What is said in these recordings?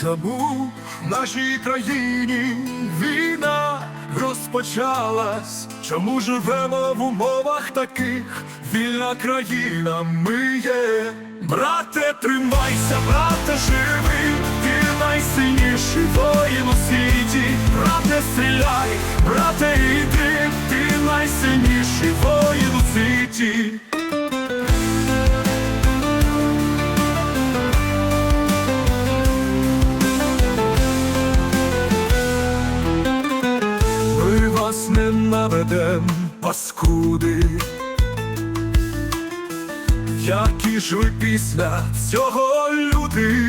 Чому в нашій країні війна розпочалась? Чому живемо в умовах таких? Вільна країна ми є. Брате, тримайся, брате, живи, ти найсильніший воїн у світі. Брате, стріляй, брате, іди, ти найсильніший воїн у світі. Не наведем, паскуди. Які ж ви після цього люди?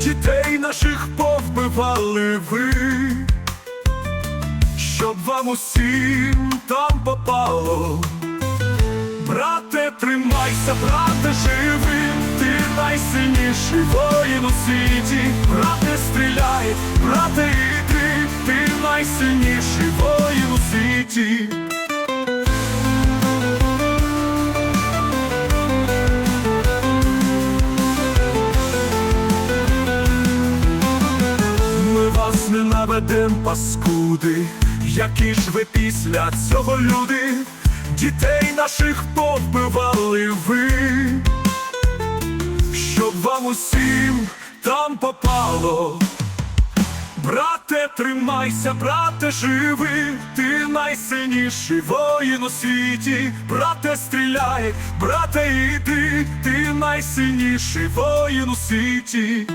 Дітей наших повбивали ви, щоб вам усім там попало. Брате, тримайся, брате, живи, ти найсильніший воїн у світі. Брате, стріляй, брате, ти найсильніший воїн у світі. Ми вас не наведем, паскуди, які ж ви після цього люди, дітей наших повбивали ви, щоб вам усім там попало. Брате, тримайся, брате, живи, ти найсильніший воїн у світі, брате, стріляй, брате, іди, ти найсильніший воїн у світі.